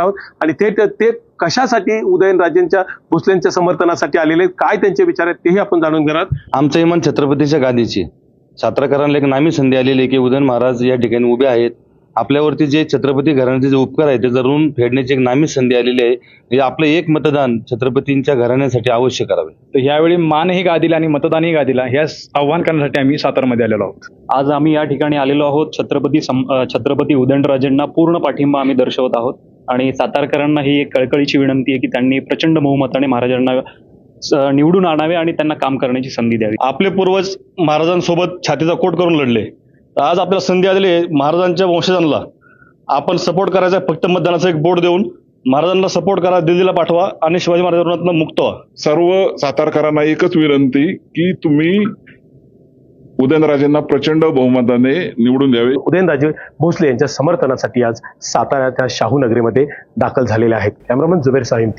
आहोत. आणि ते ते- कशासाठी उदयनराजेंच्या भोसलेंच्या समर्थनासाठी आलेले आहेत, काय त्यांचे विचार आहेत? तेही आपण जाणून घेणार आहोत. आमचं इमान छत्रपतीच्या गादीची. सातारकरांना एक नामी संधी आलेली आहे की उदयन महाराज या ठिकाणी उभे आहेत. आपल्यावरती जे छत्रपती घराण्याचे जे उपकार आहेत ते जरूर फेडण्याची एक नामी संधी आलेली आहे. म्हणजे आपलं एक मतदान छत्रपतींच्या घराण्यासाठी अवश्य करावे. तर यावेळी मानही गादीला आणि मतदानही गादीला ह्या आव्हान करण्यासाठी आम्ही सातारमध्ये आलेलो आहोत. आज आम्ही या ठिकाणी आलेलो आहोत. छत्रपती छत्रपती उदयनराजेंना पूर्ण पाठिंबा आम्ही दर्शवत आहोत. आणि सातारकरांना ही एक कळकळीची विनंती आहे की त्यांनी प्रचंड बहुमताने महाराजांना निवडून आणावे आणि त्यांना काम करण्याची संधी द्यावी. आपले पूर्वज महाराजांसोबत छातीचा कोट करून लढले. तर आज आपल्याला संधी आलेली आहे महाराजांच्या वंशजांना. आपण सपोर्ट करायचा फक्त मतदानाचा एक बोर्ड देऊन महाराजांना सपोर्ट करा दिल्लीला पाठवा आणि शिवाजी महाराजांना मुक्त व्हा. सर्व सातारकरांना एकच विनंती की तुम्ही उदयनराजेंना प्रचंड बहुमताने निवडून द्यावे. उदयनराजे भोसले यांच्या समर्थनासाठी आज साताऱ्याच्या शाहू नगरीमध्ये दाखल झालेले आहेत. कॅमेरामन जुबेर साहिम